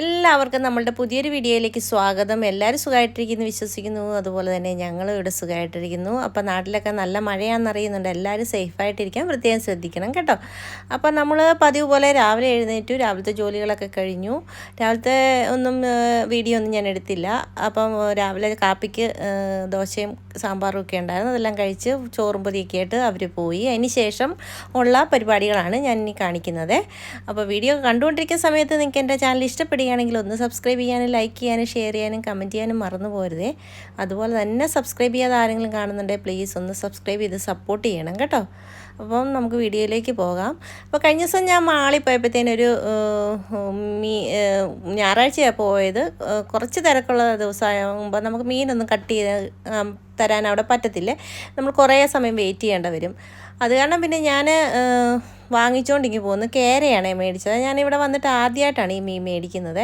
എല്ലാവർക്കും നമ്മളുടെ പുതിയൊരു വീഡിയോയിലേക്ക് സ്വാഗതം. എല്ലാവരും സുഖമായിട്ടിരിക്കുന്നു വിശ്വസിക്കുന്നു. അതുപോലെ തന്നെ ഞങ്ങളും ഇവിടെ സുഖമായിട്ടിരിക്കുന്നു. അപ്പോൾ നാട്ടിലൊക്കെ നല്ല മഴയാണെന്നറിയുന്നുണ്ട് എല്ലാവരും സേഫായിട്ടിരിക്കാൻ പ്രത്യേകം ശ്രദ്ധിക്കണം കേട്ടോ. അപ്പോൾ നമ്മൾ പതിവ് പോലെ രാവിലെ എഴുന്നേറ്റു. രാവിലത്തെ ജോലികളൊക്കെ കഴിഞ്ഞു. രാവിലത്തെ ഒന്നും വീഡിയോ ഒന്നും ഞാൻ എടുത്തില്ല. അപ്പം രാവിലെ കാപ്പിക്ക് ദോശയും സാമ്പാറും ഒക്കെ ഉണ്ടായിരുന്നു. അതെല്ലാം കഴിച്ച് ചോറും പൊതിയൊക്കെ ആയിട്ട് അവർ പോയി. അതിന് ശേഷം ഉള്ള പരിപാടികളാണ് ഞാൻ ഇനി കാണിക്കുന്നത്. അപ്പോൾ വീഡിയോ കണ്ടുകൊണ്ടിരിക്കുന്ന സമയത്ത് നിങ്ങൾക്ക് എന്റെ ചാനൽ ഇഷ്ടപ്പെടുകയാണെങ്കിൽ ഒന്ന് സബ്സ്ക്രൈബ് ചെയ്യാനും ലൈക്ക് ചെയ്യാനും ഷെയർ ചെയ്യാനും കമന്റ് ചെയ്യാനും മറന്നു പോരുതേ. അതുപോലെ തന്നെ സബ്സ്ക്രൈബ് ചെയ്യാതെ ആരെങ്കിലും കാണുന്നുണ്ടെങ്കിൽ പ്ലീസ് ഒന്ന് സബ്സ്ക്രൈബ് ചെയ്ത് സപ്പോർട്ട് ചെയ്യണം കേട്ടോ. അപ്പം നമുക്ക് വീഡിയോയിലേക്ക് പോകാം. അപ്പോൾ കഴിഞ്ഞ ദിവസം ഞാൻ മാളി പോയപ്പോഴത്തേനൊരു മീ ഞായറാഴ്ചയാണ് പോയത്. കുറച്ച് തിരക്കുള്ള ദിവസമാകുമ്പോൾ നമുക്ക് മീനൊന്നും കട്ട് ചെയ്ത് തരാൻ അവിടെ പറ്റത്തില്ല. നമ്മൾ കുറേ സമയം വെയിറ്റ് ചെയ്യേണ്ട വരും. അത് കാരണം പിന്നെ ഞാൻ വാങ്ങിച്ചുകൊണ്ടിങ്ങി പോകുന്നു. കേരയാണ് മേടിച്ചത്. ഞാനിവിടെ വന്നിട്ട് ആദ്യമായിട്ടാണ് ഈ മീൻ മേടിക്കുന്നത്.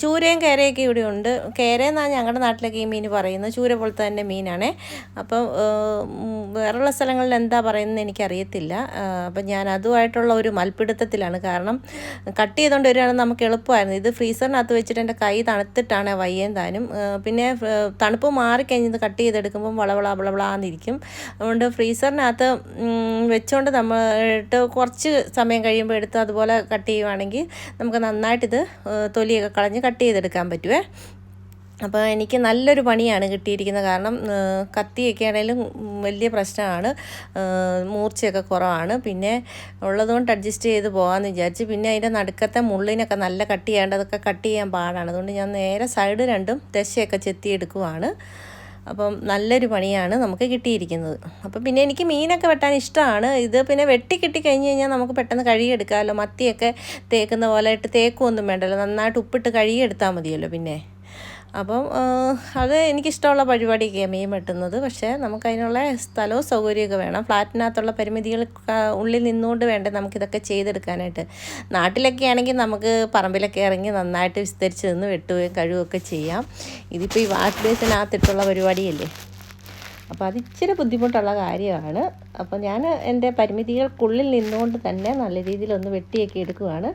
ചൂരയും കേരയൊക്കെ ഇവിടെ ഉണ്ട്. കേര എന്നാണ് ഞങ്ങളുടെ നാട്ടിലൊക്കെ ഈ മീൻ പറയുന്നത്. ചൂര പോലത്തെ തന്നെ മീനാണ്. അപ്പം ഏഹ് വേറെയുള്ള സ്ഥലങ്ങളിൽ എന്താ പറയുന്നത് എനിക്കറിയത്തില്ല. അപ്പം ഞാൻ അതുമായിട്ടുള്ള ഒരു മൽപ്പിടുത്തത്തിലാണ് കാരണം കട്ട് ചെയ്തുകൊണ്ട് വരികയാണെങ്കിൽ നമുക്ക് എളുപ്പമായിരുന്നു. ഇത് ഫ്രീസറിനകത്ത് വെച്ചിട്ട് എന്റെ കൈ തണുത്തിട്ടാണ് വയ്യേം താനും. പിന്നെ തണുപ്പ് തണുപ്പ് മാറിക്കഴിഞ്ഞത് കട്ട് ചെയ്തെടുക്കുമ്പം വളവള വളവളാന്നിരിക്കും അതുകൊണ്ട് ഫ്രീസറിനകത്ത് വെച്ചുകൊണ്ട് നമ്മൾ ഇട്ട് കുറച്ച് സമയം കഴിയുമ്പോൾ എടുത്ത് അതുപോലെ കട്ട് ചെയ്യുവാണെങ്കിൽ നമുക്ക് നന്നായിട്ടിത് തൊലിയൊക്കെ കളഞ്ഞ് കട്ട് ചെയ്തെടുക്കാൻ പറ്റുമേ അപ്പോൾ എനിക്ക് നല്ലൊരു പണിയാണ് കിട്ടിയിരിക്കുന്നത് കാരണം കത്തിയൊക്കെ ആണെങ്കിലും വലിയ പ്രശ്നമാണ്. മൂർച്ചയൊക്കെ കുറവാണ്. പിന്നെ ഉള്ളതുകൊണ്ട് അഡ്ജസ്റ്റ് ചെയ്ത് പോകാമെന്ന് വിചാരിച്ച്. പിന്നെ അതിന്റെ നടുക്കത്തെ മുള്ളിനൊക്കെ നല്ല കട്ട് ചെയ്യേണ്ടതൊക്കെ കട്ട് ചെയ്യാൻ പാടാണ്. അതുകൊണ്ട് ഞാൻ നേരെ സൈഡ് രണ്ടും ദശയൊക്കെ ചെത്തിയെടുക്കുവാണ്. അപ്പം നല്ലൊരു പണിയാണ് നമുക്ക് കിട്ടിയിരിക്കുന്നത്. അപ്പം പിന്നെ എനിക്ക് മീനൊക്കെ വെട്ടാൻ ഇഷ്ടമാണ്. ഇത് പിന്നെ വെട്ടി കിട്ടി കഴിഞ്ഞ് കഴിഞ്ഞാൽ നമുക്ക് പെട്ടെന്ന് കഴുകിയെടുക്കാമല്ലോ. മത്തിയൊക്കെ തേക്കുന്ന പോലെ ഇട്ട് തേക്കുമൊന്നും വേണ്ടല്ലോ. നന്നായിട്ട് ഉപ്പിട്ട് കഴുകിയെടുത്താൽ മതിയല്ലോ പിന്നെ. അപ്പം അത് എനിക്കിഷ്ടമുള്ള പരിപാടിയൊക്കെയാണ് മീൻ വെട്ടുന്നത്. പക്ഷേ നമുക്ക് അതിനുള്ള സ്ഥലവും സൗകര്യമൊക്കെ വേണം. ഫ്ലാറ്റിനകത്തുള്ള പരിമിതികൾ ഉള്ളിൽ നിന്നുകൊണ്ട് വേണ്ടേ നമുക്കിതൊക്കെ ചെയ്തെടുക്കാനായിട്ട്. നാട്ടിലൊക്കെ ആണെങ്കിൽ നമുക്ക് പറമ്പിലൊക്കെ ഇറങ്ങി നന്നായിട്ട് വിസ്തരിച്ച് നിന്ന് വെട്ടുകയും കഴുകുകയൊക്കെ ചെയ്യാം. ഇതിപ്പോൾ ഈ വാഷ് ബേസിനകത്തിട്ടുള്ള പരിപാടിയല്ലേ? അപ്പോൾ അത് ഇച്ചിരി ബുദ്ധിമുട്ടുള്ള കാര്യമാണ്. അപ്പോൾ ഞാൻ എന്റെ പരിമിതികൾക്കുള്ളിൽ നിന്നുകൊണ്ട് തന്നെ നല്ല രീതിയിലൊന്ന് വെട്ടിയൊക്കെ എടുക്കുകയാണ്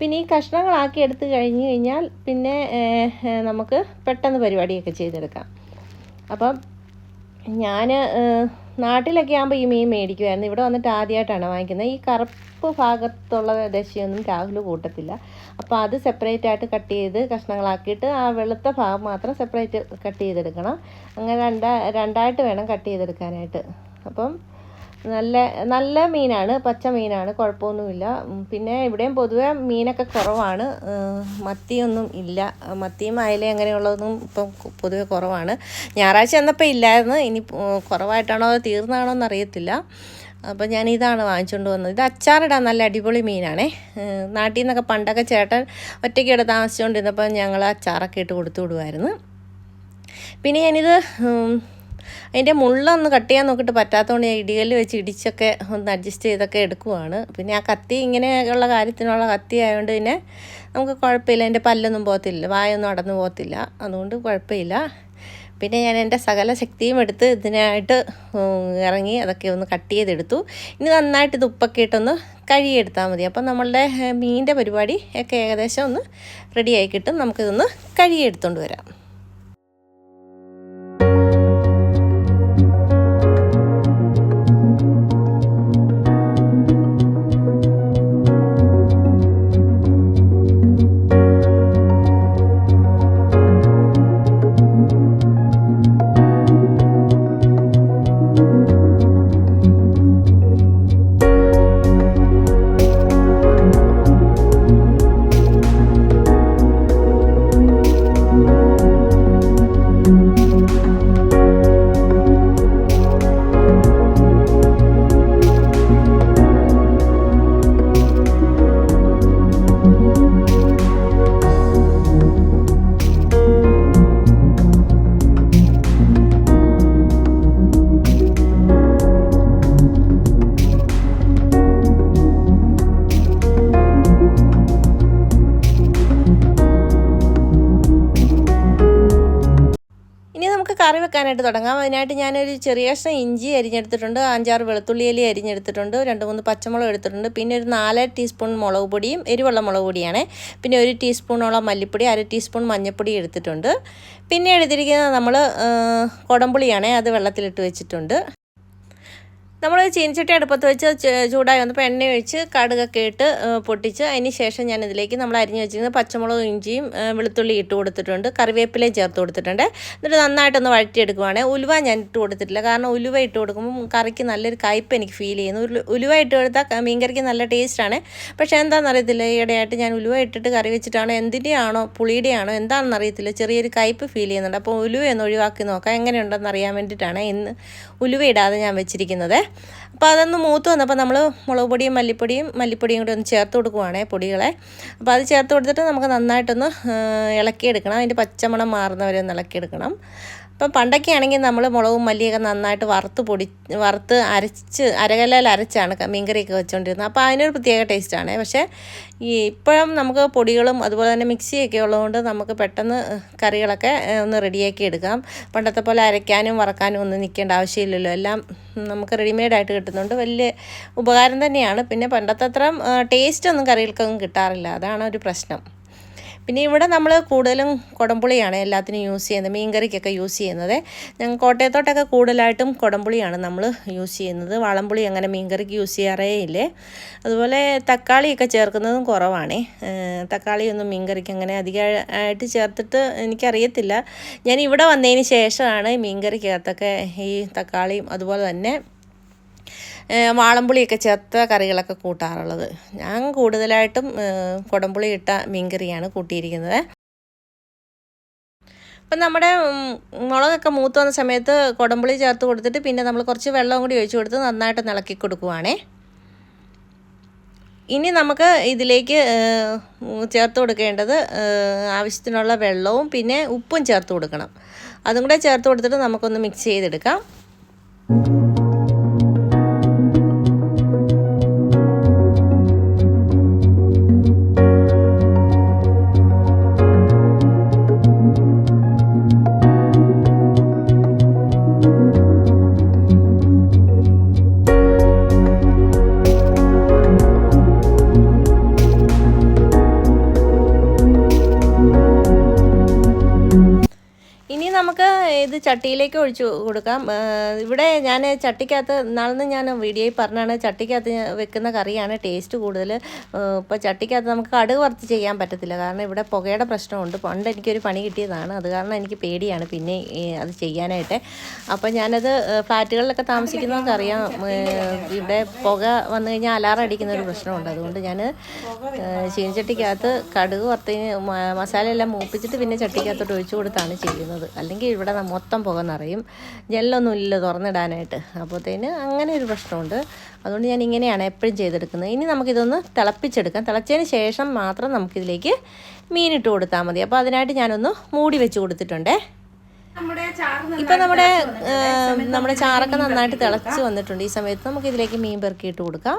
പിന്നെ ഈ കഷ്ണങ്ങളാക്കി എടുത്തു കഴിഞ്ഞ് കഴിഞ്ഞാൽ പിന്നെ നമുക്ക് പെട്ടെന്ന് പരിപാടിയൊക്കെ ചെയ്തെടുക്കാം. അപ്പം ഞാൻ നാട്ടിലൊക്കെ ആകുമ്പോൾ ഈ മീൻ മേടിക്കുമായിരുന്നു ഇവിടെ വന്നിട്ട് ആദ്യമായിട്ടാണ് വാങ്ങിക്കുന്നത്. ഈ കറുപ്പ് ഭാഗത്തുള്ള ദശയൊന്നും രാഹുൽ കൂട്ടത്തില്ല. അപ്പോൾ അത് സെപ്പറേറ്റ് ആയിട്ട് കട്ട് ചെയ്ത് കഷ്ണങ്ങളാക്കിയിട്ട് ആ വെളുത്ത ഭാഗം മാത്രം സെപ്പറേറ്റ് കട്ട് ചെയ്തെടുക്കണം. അങ്ങനെ രണ്ട രണ്ടായിട്ട് വേണം കട്ട് ചെയ്തെടുക്കാനായിട്ട്. അപ്പം നല്ല നല്ല മീനാണ് പച്ച മീനാണ് കുഴപ്പമൊന്നുമില്ല. പിന്നെ ഇവിടെയും പൊതുവെ മീനൊക്കെ കുറവാണ്. മത്തിയൊന്നും ഇല്ല. മത്തിയും അയല അങ്ങനെയുള്ളതൊന്നും ഇപ്പം പൊതുവെ കുറവാണ്. ഞായറാഴ്ച എന്നപ്പോൾ ഇല്ലായിരുന്നു. ഇനി കുറവായിട്ടാണോ അതോ തീർന്നാണോ എന്നറിയത്തില്ല. അപ്പോൾ ഞാൻ ഇതാണ് വാങ്ങിച്ചുകൊണ്ട് വന്നത്. ഇത് അച്ചാറിടാൻ നല്ല അടിപൊളി മീനാണേ. നാട്ടിൽ നിന്നൊക്കെ പണ്ടൊക്കെ ചേട്ടൻ ഒറ്റയ്ക്ക് ഇവിടെ താമസിച്ചുകൊണ്ടിരുന്നപ്പോൾ ഞങ്ങൾ അച്ചാറൊക്കെ ഇട്ട് കൊടുത്തു വിടുമായിരുന്നു പിന്നെ ഞാനിത് അതിന്റെ മുള്ളൊന്ന് കട്ട് ചെയ്യാൻ നോക്കിയിട്ട് പറ്റാത്തതുകൊണ്ട് ഞാൻ ഇടികല്ല് വെച്ച് ഇടിച്ചൊക്കെ ഒന്ന് അഡ്ജസ്റ്റ് ചെയ്തൊക്കെ എടുക്കുവാണ്. പിന്നെ ആ കത്തി ഇങ്ങനെയുള്ള കാര്യത്തിനുള്ള കത്തി ആയതുകൊണ്ട് പിന്നെ നമുക്ക് കുഴപ്പമില്ല. എന്റെ പല്ലൊന്നും പോകത്തില്ല. വായൊന്നും അടന്നു പോകത്തില്ല. അതുകൊണ്ട് കുഴപ്പമില്ല. പിന്നെ ഞാൻ എന്റെ സകല ശക്തിയും എടുത്ത് ഇതിനായിട്ട് ഇറങ്ങി അതൊക്കെ ഒന്ന് കട്ട് ചെയ്തെടുത്തു. ഇനി നന്നായിട്ട് ഇത് ഉപ്പൊക്കെ ഇട്ടൊന്ന് കഴുകിയെടുത്താൽ മതി. അപ്പം നമ്മളുടെ മീനിന്റെ പരിപാടി ഒക്കെ ഏകദേശം ഒന്ന് റെഡിയായി കിട്ടും. നമുക്കിതൊന്ന് കഴുകിയെടുത്തുകൊണ്ട് വരാം. കറി വെക്കാനായിട്ട് തുടങ്ങാം. അതിനായിട്ട് ഞാനൊരു ചെറിയ കഷ്ണം ഇഞ്ചി അരിഞ്ഞെടുത്തിട്ടുണ്ട്. അഞ്ചാറ് വെളുത്തുള്ളി അലി അരിഞ്ഞെടുത്തിട്ടുണ്ട്. രണ്ട് മൂന്ന് പച്ചമുളക് എടുത്തിട്ടുണ്ട്. പിന്നെ ഒരു നാല് ടീസ്പൂൺ മുളക് പൊടിയും എരിവുള്ള മുളക് പൊടിയാണ്. പിന്നെ ഒരു ടീസ്പൂണോളം മല്ലിപ്പൊടി അര ടീസ്പൂൺ മഞ്ഞൾപ്പൊടി എടുത്തിട്ടുണ്ട്. പിന്നെ എടുത്തിരിക്കുന്നത് നമ്മൾ കുടംപുളിയാണ്. അത് വെള്ളത്തിലിട്ട് വെച്ചിട്ടുണ്ട്. നമ്മൾ ചീനിച്ചട്ടി അടുപ്പത്ത് വെച്ച് ചൂടായി വന്നപ്പോൾ എണ്ണ ഒഴിച്ച് കടുകൊക്കെ ഇട്ട് പൊട്ടിച്ച് അതിന് ശേഷം ഞാൻ ഇതിലേക്ക് നമ്മൾ അരിഞ്ഞ് വെച്ചിരുന്ന പച്ചമുളകും ഇഞ്ചിയും വെളുത്തുള്ളി ഇട്ട് കൊടുത്തിട്ടുണ്ട്. കറിവേപ്പിലയും ചേർത്ത് കൊടുത്തിട്ടുണ്ട്. എന്നിട്ട് നന്നായിട്ടൊന്ന് വഴറ്റിയെടുക്കുവാണ്. ഉലുവ ഞാൻ ഇട്ട് കൊടുത്തിട്ടില്ല. കാരണം ഉലുവ ഇട്ട് കൊടുക്കുമ്പോൾ കറിക്ക് നല്ലൊരു കയ്പ്പ് എനിക്ക് ഫീൽ ചെയ്യുന്നു. ഉലു- ഉലുവ ഇട്ട് കൊടുത്താൽ മീൻകറിക്ക് നല്ല ടേസ്റ്റാണ് പക്ഷേ എന്താണെന്ന് അറിയത്തില്ല ഈയിടെയായിട്ട് ഞാൻ ഉലുവ ഇട്ടിട്ട് കറി വെച്ചിട്ടാണോ എന്തിന്റെയാണോ പുളിയുടെയാണോ എന്താണെന്ന് അറിയത്തില്ല. ചെറിയൊരു കയ്പ്പ് ഫീൽ ചെയ്യുന്നുണ്ട്. അപ്പോൾ ഉലുവ ഒന്ന് ഒഴിവാക്കി നോക്കാം. എങ്ങനെയുണ്ടെന്ന് അറിയാൻ വേണ്ടിയിട്ടാണ് ഇന്ന് ഉലുവ ഇടാതെ ഞാൻ വെച്ചിരിക്കുന്നത്. അപ്പോൾ അതൊന്ന് മൂത്ത് വന്നപ്പോൾ നമ്മൾ മുളക് പൊടിയും മല്ലിപ്പൊടിയും മല്ലിപ്പൊടിയും കൂടി ഒന്ന് ചേർത്ത് കൊടുക്കുവാണേ പൊടികളെ. അപ്പോൾ അത് ചേർത്ത് കൊടുത്തിട്ട് നമുക്ക് നന്നായിട്ടൊന്ന് ഇളക്കിയെടുക്കണം. അതിന്റെ പച്ചമണം മാറുന്നവരെ ഒന്ന് ഇളക്കിയെടുക്കണം. അപ്പം പണ്ടൊക്കെ ആണെങ്കിൽ നമ്മൾ മുളകും മല്ലിയൊക്കെ നന്നായിട്ട് വറുത്ത് പൊടി വറുത്ത് അരച്ച് അരകല്ലയിൽ അരച്ചാണ് മീൻകറിയൊക്കെ വെച്ചുകൊണ്ടിരുന്നത് അപ്പോൾ അതിനൊരു പ്രത്യേക ടേസ്റ്റാണ്. പക്ഷേ ഈ ഇപ്പോഴും നമുക്ക് പൊടികളും അതുപോലെ തന്നെ മിക്സിയൊക്കെ ഉള്ളതുകൊണ്ട് നമുക്ക് പെട്ടെന്ന് കറികളൊക്കെ ഒന്ന് റെഡിയാക്കി എടുക്കാം. പണ്ടത്തെ പോലെ അരയ്ക്കാനും വറക്കാനും ഒന്നും നിൽക്കേണ്ട ആവശ്യമില്ലല്ലോ. എല്ലാം നമുക്ക് റെഡിമെയ്ഡായിട്ട് കിട്ടുന്നുണ്ട്. വലിയ ഉപകാരം തന്നെയാണ്. പിന്നെ പണ്ടത്തെ അത്ര ടേസ്റ്റ് ഒന്നും കറികൾക്കൊന്നും കിട്ടാറില്ല. അതാണ് ഒരു പ്രശ്നം. പിന്നെ ഇവിടെ നമ്മൾ കൂടുതലും കുടംപുളിയാണ് എല്ലാത്തിനും യൂസ് ചെയ്യുന്നത്. മീൻകറിക്കൊക്കെ യൂസ് ചെയ്യുന്നത്. ഞങ്ങൾ കോട്ടയത്തോട്ടൊക്കെ കൂടുതലായിട്ടും കുടംപുളിയാണ് നമ്മൾ യൂസ് ചെയ്യുന്നത്. വളംപുളി അങ്ങനെ മീൻകറിക്ക് യൂസ് ചെയ്യാറേ ഇല്ലേ. അതുപോലെ തക്കാളിയൊക്കെ ചേർക്കുന്നതും കുറവാണേ. തക്കാളിയൊന്നും മീൻകറിക്ക് അങ്ങനെ അധികമായിട്ട് ചേർത്തിട്ട് എനിക്കറിയത്തില്ല. ഞാൻ ഇവിടെ വന്നതിന് ശേഷമാണ് മീൻകറിക്കകത്തൊക്കെ ഈ തക്കാളിയും അതുപോലെ തന്നെ ഏഹ് വാളംപുളിയൊക്കെ ചേർത്ത കറികളൊക്കെ കൂട്ടാറുള്ളത്. ഞാൻ കൂടുതലായിട്ടും കുടംപുളി ഇട്ട മീൻകറിയാണ് കൂട്ടിയിരിക്കുന്നത്. അപ്പം നമ്മുടെ മുളകൊക്കെ മൂത്ത് വന്ന സമയത്ത് കുടംപുളി ചേർത്ത് കൊടുത്തിട്ട് പിന്നെ നമ്മൾ കുറച്ച് വെള്ളം കൂടി ഒഴിച്ചു കൊടുത്ത് നന്നായിട്ട് ഇളക്കി കൊടുക്കുവാണേ. ഇനി നമുക്ക് ഇതിലേക്ക് ചേർത്ത് കൊടുക്കേണ്ടത് ആവശ്യത്തിനുള്ള വെള്ളവും പിന്നെ ഉപ്പും ചേർത്ത് കൊടുക്കണം. അതും കൂടെ ചേർത്ത് കൊടുത്തിട്ട് നമുക്കൊന്ന് മിക്സ് ചെയ്തെടുക്കാം. ഇത് ചട്ടിയിലേക്ക് ഒഴിച്ച് കൊടുക്കാം. ഇവിടെ ഞാൻ ചട്ടിക്കകത്ത് നാളെന്ന് ഞാൻ വീഡിയോയിൽ പറഞ്ഞാണ് ചട്ടിക്കകത്ത് വെക്കുന്ന കറിയാണ് ടേസ്റ്റ് കൂടുതൽ. ഇപ്പോൾ ചട്ടിക്കകത്ത് നമുക്ക് കടുക് വറുത്ത് ചെയ്യാൻ പറ്റത്തില്ല. കാരണം ഇവിടെ പുകയുടെ പ്രശ്നമുണ്ട്. പണ്ട് എനിക്കൊരു പണി കിട്ടിയതാണ്. അത് കാരണം എനിക്ക് പേടിയാണ് പിന്നെ അത് ചെയ്യാനായിട്ട്. അപ്പോൾ ഞാനത് ഫ്ലാറ്റുകളിലൊക്കെ താമസിക്കുന്നവർക്ക് അറിയാം. ഇവിടെ പുക വന്നു കഴിഞ്ഞാൽ അലാറം അടിക്കുന്ന ഒരു പ്രശ്നമുണ്ട്. അതുകൊണ്ട് ഞാൻ ചീനച്ചട്ടിക്കകത്ത് കടുക് വറുത്ത് മസാലയെല്ലാം മൂപ്പിച്ചിട്ട് പിന്നെ ചട്ടിക്കകത്തോട്ട് ഒഴിച്ചു കൊടുത്താണ് ചെയ്യുന്നത്. അല്ലെങ്കിൽ ഇവിടെ ന- മൊത്തം പുക നിറയും. ജനലൊന്നും ഇല്ല തുറന്നിടാനായിട്ട്. അപ്പോഴത്തേന് അങ്ങനെ ഒരു പ്രശ്നമുണ്ട്. അതുകൊണ്ട് ഞാൻ ഇങ്ങനെയാണ് എപ്പോഴും ചെയ്തെടുക്കുന്നത്. ഇനി നമുക്കിതൊന്ന് തിളപ്പിച്ചെടുക്കാം. തിളച്ചതിന് ശേഷം മാത്രം നമുക്കിതിലേക്ക് മീനിട്ട് കൊടുത്താൽ മതി. അപ്പോൾ അതിനായിട്ട് ഞാനൊന്ന് മൂടി വെച്ച് കൊടുത്തിട്ടുണ്ടേ. ഇപ്പം നമ്മുടെ നമ്മുടെ ചാറൊക്കെ നന്നായിട്ട് തിളച്ച് വന്നിട്ടുണ്ട്. ഈ സമയത്ത് നമുക്ക് ഇതിലേക്ക് മീൻ പെറുക്കിയിട്ട് കൊടുക്കാം.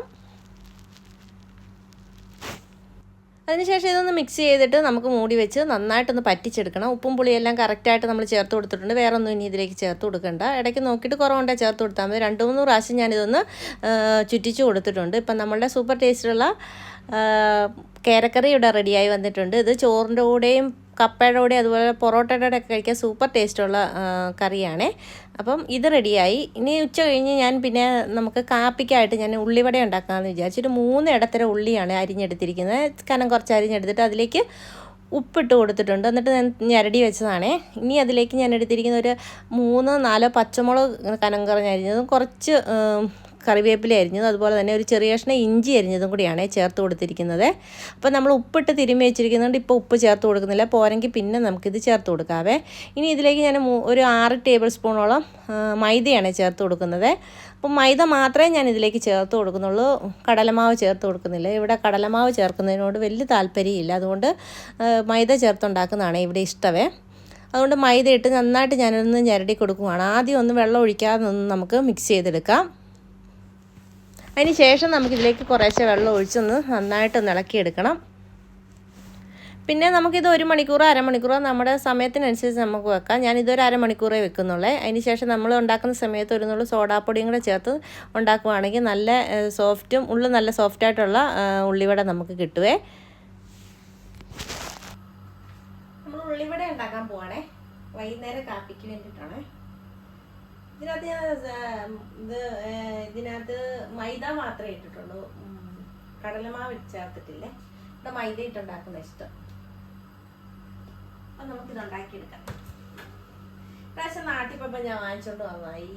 അതിനുശേഷം ഇതൊന്ന് മിക്സ് ചെയ്തിട്ട് നമുക്ക് മൂടി വെച്ച് നന്നായിട്ടൊന്ന് പറ്റിച്ചെടുക്കണം. ഉപ്പും പുളിയെല്ലാം കറക്റ്റായിട്ട് നമ്മൾ ചേർത്ത് കൊടുത്തിട്ടുണ്ട്. വേറെ ഒന്നും ഇനി ഇതിലേക്ക് ചേർത്ത് കൊടുക്കേണ്ട. ഇടയ്ക്ക് നോക്കിയിട്ട് കുറവുണ്ടെങ്കിൽ ചേർത്ത് കൊടുത്താൽ മതി. രണ്ട് മൂന്ന് പ്രാവശ്യം ഞാനിതൊന്ന് ചുറ്റിച്ച് കൊടുത്തിട്ടുണ്ട്. ഇപ്പം നമ്മളുടെ സൂപ്പർ ടേസ്റ്റുള്ള കേരക്കറി ഇവിടെ റെഡിയായി വന്നിട്ടുണ്ട്. ഇത് ചോറിന്റെ കൂടെയും കപ്പയുടെ കൂടെ അതുപോലെ പൊറോട്ടയുടെ ഒക്കെ കഴിക്കാൻ സൂപ്പർ ടേസ്റ്റുള്ള കറിയാണ്. അപ്പം ഇത് റെഡിയായി ഇനി ഉച്ച കഴിഞ്ഞ് ഞാൻ പിന്നെ നമുക്ക് കാപ്പിക്കായിട്ട് ഞാൻ ഉള്ളിവട ഉണ്ടാക്കാമെന്ന് വിചാരിച്ചിട്ട് മൂന്ന് ഇടത്തരം ഉള്ളിയാണ് അരിഞ്ഞെടുത്തിരിക്കുന്നത്. കനം കുറച്ച് അരിഞ്ഞെടുത്തിട്ട് അതിലേക്ക് ഉപ്പിട്ട് കൊടുത്തിട്ടുണ്ട്. എന്നിട്ട് ഞാൻ ഞരടി വെച്ചതാണേ. ഇനി അതിലേക്ക് ഞാൻ എടുത്തിരിക്കുന്ന ഒരു മൂന്ന് നാലോ പച്ചമുളക് കനം കുറഞ്ഞരിഞ്ഞതും കുറച്ച് കറിവേപ്പില അരിഞ്ഞതും അതുപോലെ തന്നെ ഒരു ചെറിയ കഷ്ണം ഇഞ്ചി അരിഞ്ഞതും കൂടിയാണ് ചേർത്ത് കൊടുത്തിരിക്കുന്നത്. അപ്പോൾ നമ്മൾ ഉപ്പിട്ട് തിരുമ്മി വെച്ചിരിക്കുന്നതുകൊണ്ട് ഇപ്പോൾ ഉപ്പ് ചേർത്ത് കൊടുക്കുന്നില്ല. പോരെങ്കിൽ പിന്നെ നമുക്കിത് ചേർത്ത് കൊടുക്കാവേ. ഇനി ഇതിലേക്ക് ഞാൻ ഒരു ആറ് ടേബിൾ സ്പൂണോളം മൈദയാണ് ചേർത്ത് കൊടുക്കുന്നത്. അപ്പം മൈദ മാത്രമേ ഞാൻ ഇതിലേക്ക് ചേർത്ത് കൊടുക്കുന്നുള്ളൂ. കടലമാവ് ചേർത്ത് കൊടുക്കുന്നില്ല. ഇവിടെ കടലമാവ് ചേർക്കുന്നതിനോട് വലിയ താല്പര്യമില്ല. അതുകൊണ്ട് മൈദ ചേർത്തുണ്ടാക്കുന്നതാണ് ഇവിടെ ഇഷ്ടമേ അതുകൊണ്ട് മൈദ ഇട്ട് നന്നായിട്ട് ഞാനൊന്ന് ഞരടി കൊടുക്കുകയാണ് ആദ്യം ഒന്ന് വെള്ളം ഒഴിക്കാതെ നമുക്ക് മിക്സ് ചെയ്തെടുക്കാം. അതിന് ശേഷം നമുക്കിതിലേക്ക് കുറേശ്ശെ വെള്ളം ഒഴിച്ചൊന്ന് നന്നായിട്ടൊന്ന് ഇളക്കിയെടുക്കണം. പിന്നെ നമുക്കിത് ഒരു മണിക്കൂറോ അരമണിക്കൂറോ നമ്മുടെ സമയത്തിനനുസരിച്ച് നമുക്ക് വെക്കാം. ഞാനിതൊരു അരമണിക്കൂറേ വെക്കുന്നുള്ളേ. അതിന് ശേഷം നമ്മൾ ഉണ്ടാക്കുന്ന സമയത്ത് ഒരു നുള്ളു സോഡാപ്പൊടിയും കൂടെ ചേർത്ത് ഉണ്ടാക്കുവാണെങ്കിൽ നല്ല സോഫ്റ്റും ഉള്ളു നല്ല സോഫ്റ്റായിട്ടുള്ള ഉള്ളിവട നമുക്ക് കിട്ടുവേ. നമ്മൾ ഉള്ളിവട ഉണ്ടാക്കാൻ പോവാണേ. വൈകുന്നേരം കാപ്പിക്ക് വേണ്ടിയിട്ടാണേ. ഇതിനകത്ത് ഞാൻ ഇത് ഇതിനകത്ത് മൈദ മാത്രമേ ഇട്ടിട്ടുള്ളൂ. കടലമാവ് ചേർത്തിട്ടില്ലേ? ഇവിടെ മൈദ ഇട്ടുണ്ടാക്കുന്ന ഇഷ്ടം. അപ്പം നമുക്കിത് ഉണ്ടാക്കിയെടുക്കാം. പ്രാവശ്യം നാട്ടിൽ പോയപ്പോൾ ഞാൻ വാങ്ങിച്ചോണ്ട് വന്ന ഈ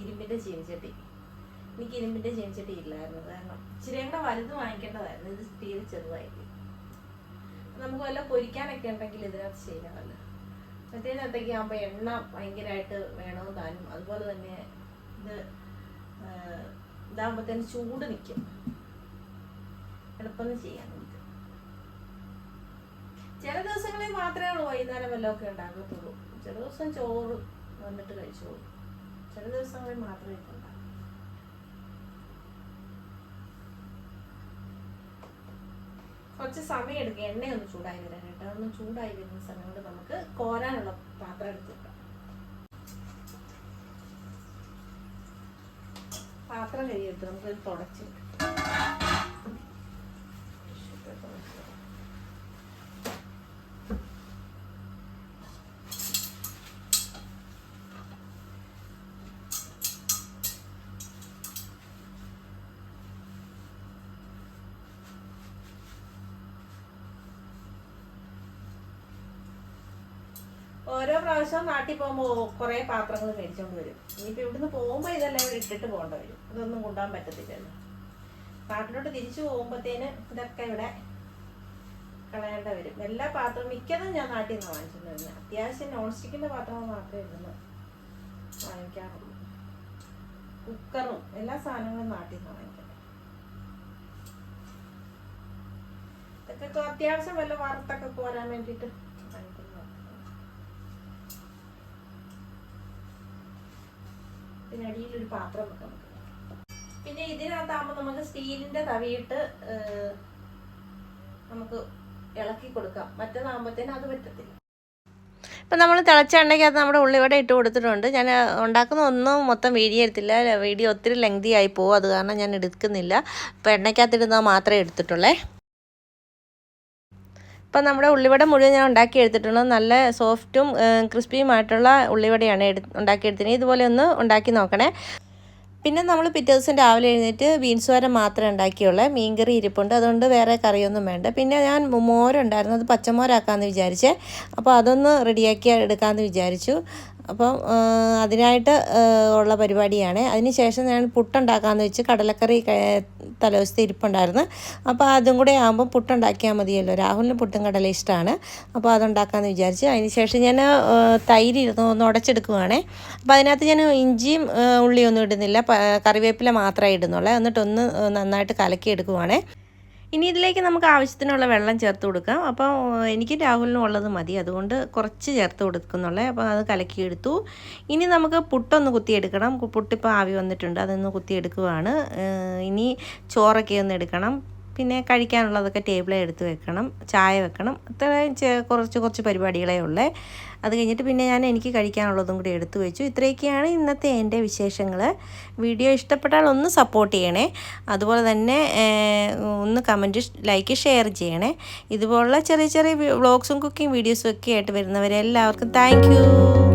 ഇരുമ്പിന്റെ ചീനിച്ചട്ടി. എനിക്ക് ഇരുമ്പിന്റെ ചീനിച്ചട്ടി ഇല്ലായിരുന്നു. കാരണം ഇച്ചിരി കൂടെ വലുത് വാങ്ങിക്കേണ്ടതായിരുന്നു. ഇത് തീരെ ചെറുതായി പോയി. നമുക്ക് വല്ല പൊരിക്കാനൊക്കെ ഉണ്ടെങ്കിൽ ഇതിനകത്ത് ശരിയാവല്ലോ മറ്റേതിനകത്തേക്ക് ആകുമ്പോൾ എണ്ണ ഭയങ്കരമായിട്ട് വേണമെന്ന് താനും. അതുപോലെ തന്നെ ഇത് ഇതാകുമ്പോഴത്തേന് ചൂട് നിൽക്കും എളുപ്പം ചെയ്യാൻ നമുക്ക്. ചില ദിവസങ്ങളിൽ മാത്രമേ വൈകുന്നേരം വല്ലതൊക്കെ ഉണ്ടാകത്തുള്ളൂ. ചില ദിവസം ചോറ് വന്നിട്ട് കഴിച്ചോളൂ. ചില ദിവസങ്ങളിൽ മാത്രമേ ഇത് ഉണ്ടാക്കൂ കുറച്ച് സമയം എടുക്കും ഒന്ന് ചൂടായി വരാൻ കേട്ടോ. ഒന്ന് ചൂടായി വരുന്ന സമയം കൊണ്ട് നമുക്ക് കോരാനുള്ള പാത്രം എടുത്ത് വെക്കാം. പാത്രം കഴിയെടുത്ത് നമുക്ക് തുടച്ച് ഓരോ പ്രാവശ്യവും നാട്ടിൽ പോകുമ്പോൾ കുറേ പാത്രങ്ങൾ മേടിച്ചോണ്ട് വരും. ഇനിയിപ്പോൾ ഇവിടുന്ന് പോകുമ്പോൾ ഇതെല്ലാം ഇവിടെ ഇട്ടിട്ട് പോകേണ്ട വരും. ഇതൊന്നും കൊണ്ടുപോകാൻ പറ്റത്തില്ലല്ലോ. നാട്ടിലോട്ട് തിരിച്ചു പോകുമ്പോഴത്തേന് ഇതൊക്കെ ഇവിടെ കളയേണ്ട വരും. എല്ലാ പാത്രവും മിക്കതും ഞാൻ നാട്ടിൽ നിന്ന് വാങ്ങിച്ചിട്ട് വരുന്നത് അത്യാവശ്യം നോൺ സ്റ്റിക്കിന്റെ പാത്രങ്ങൾ മാത്രമേ ഇവിടുന്ന് വാങ്ങിക്കാറുള്ളൂ. കുക്കറും എല്ലാ സാധനങ്ങളും നാട്ടിൽ നിന്ന് വാങ്ങിക്കുന്നത് ഇതൊക്കെ അത്യാവശ്യം വല്ല വറുത്തൊക്കെ പോരാൻ വേണ്ടിയിട്ട് പിന്നെ ഒരു പാത്രം വെക്കാം. പിന്നെ ഇതിനകത്താകുമ്പോൾ നമുക്ക് സ്റ്റീലിന്റെ തവിയിട്ട് നമുക്ക് ഇളക്കി കൊടുക്കാം. മറ്റേതാകുമ്പോഴത്തേനും അത് പറ്റത്തില്ല. ഇപ്പം നമ്മൾ തിളച്ച എണ്ണയ്ക്കകത്ത് നമ്മുടെ ഉള്ളിവട ഇട്ട് കൊടുത്തിട്ടുണ്ട്. ഞാൻ ഉണ്ടാക്കുന്ന ഒന്നും മൊത്തം വീഡിയോ എടുത്തില്ല. വീഡിയോ ഒത്തിരി ലെങ്തി ആയി പോകും അത് കാരണം ഞാൻ എടുക്കുന്നില്ല. ഇപ്പം എണ്ണയ്ക്കകത്ത് ഇടുന്നത് മാത്രമേ എടുത്തിട്ടുള്ളേ. ഇപ്പം നമ്മുടെ ഉള്ളിവട മുഴുവൻ ഞാൻ ഉണ്ടാക്കി എടുത്തിട്ടുണ്ട്. നല്ല സോഫ്റ്റും ക്രിസ്പിയുമായിട്ടുള്ള ഉള്ളിവടയാണ് എടു ഉണ്ടാക്കിയെടുത്തിരുന്നത് ഇതുപോലെ ഒന്ന് ഉണ്ടാക്കി നോക്കണേ. പിന്നെ നമ്മൾ പിറ്റേ ദിവസം രാവിലെ എഴുന്നേറ്റ് ബീൻസ് വര മാത്രമേ ഉണ്ടാക്കിയുള്ളൂ. മീൻകറി ഇരിപ്പുണ്ട്. അതുകൊണ്ട് വേറെ കറിയൊന്നും വേണ്ട. പിന്നെ ഞാൻ മോരുണ്ടായിരുന്നു. അത് പച്ചമോരാക്കാമെന്ന് വിചാരിച്ചേ. അപ്പോൾ അതൊന്ന് റെഡിയാക്കി എടുക്കാമെന്ന് വിചാരിച്ചു. അപ്പം അതിനായിട്ട് ഉള്ള പരിപാടിയാണ്. അതിന് ശേഷം ഞാൻ പുട്ടുണ്ടാക്കാമെന്ന് വെച്ച് കടലക്കറി തലേദിവസത്തെ ഇരിപ്പുണ്ടായിരുന്നു. അപ്പോൾ അതും കൂടെ ആകുമ്പോൾ പുട്ടുണ്ടാക്കിയാൽ മതിയല്ലോ. രാഹുലിന് പുട്ടും കടല ഇഷ്ടമാണ് അപ്പോൾ അതുണ്ടാക്കാമെന്ന് വിചാരിച്ച് അതിന് ശേഷം ഞാൻ തൈര് ഇരുന്ന് ഒന്ന് ഉടച്ചെടുക്കുവാണേ. അപ്പോൾ അതിനകത്ത് ഞാൻ ഇഞ്ചിയും ഉള്ളിയൊന്നും ഇടുന്നില്ല. കറിവേപ്പില മാത്രമേ ഇടുന്നുള്ളൂ. എന്നിട്ടൊന്ന് നന്നായിട്ട് കലക്കി എടുക്കുവാണേ ഇനി ഇതിലേക്ക് നമുക്ക് ആവശ്യത്തിനുള്ള വെള്ളം ചേർത്ത് കൊടുക്കാം. അപ്പോൾ എനിക്ക് രാഹുലിനും ഉള്ളത് മതി. അതുകൊണ്ട് കുറച്ച് ചേർത്ത് കൊടുക്കുന്നുള്ളേ. അപ്പോൾ അത് കലക്കിയെടുത്തു. ഇനി നമുക്ക് പുട്ടൊന്ന് കുത്തിയെടുക്കണം. പുട്ടിപ്പോൾ ആവി വന്നിട്ടുണ്ട്. അതൊന്ന് കുത്തിയെടുക്കുവാണ്. ഇനി ചോറൊക്കെ ഒന്ന് എടുക്കണം. പിന്നെ കഴിക്കാനുള്ളതൊക്കെ ടേബിളിൽ എടുത്ത് വെക്കണം ചായ വെക്കണം. ഇത്രയും കുറച്ച് കുറച്ച് പരിപാടികളേ ഉള്ളേ. അത് കഴിഞ്ഞിട്ട് പിന്നെ ഞാൻ എനിക്ക് കഴിക്കാനുള്ളതും കൂടി എടുത്തു വെച്ചു. ഇത്രയൊക്കെയാണ് ഇന്നത്തെ എന്റെ വിശേഷങ്ങൾ വീഡിയോ ഇഷ്ടപ്പെട്ടാൽ ഒന്ന് സപ്പോർട്ട് ചെയ്യണേ. അതുപോലെ തന്നെ ഒന്ന് കമന്റ് ലൈക്ക് ഷെയർ ചെയ്യണേ. ഇതുപോലുള്ള ചെറിയ ചെറിയ വ്ളോഗ്സും കുക്കിംഗ് വീഡിയോസും ഒക്കെ ആയിട്ട് വരുന്നവരെ എല്ലാവർക്കും താങ്ക്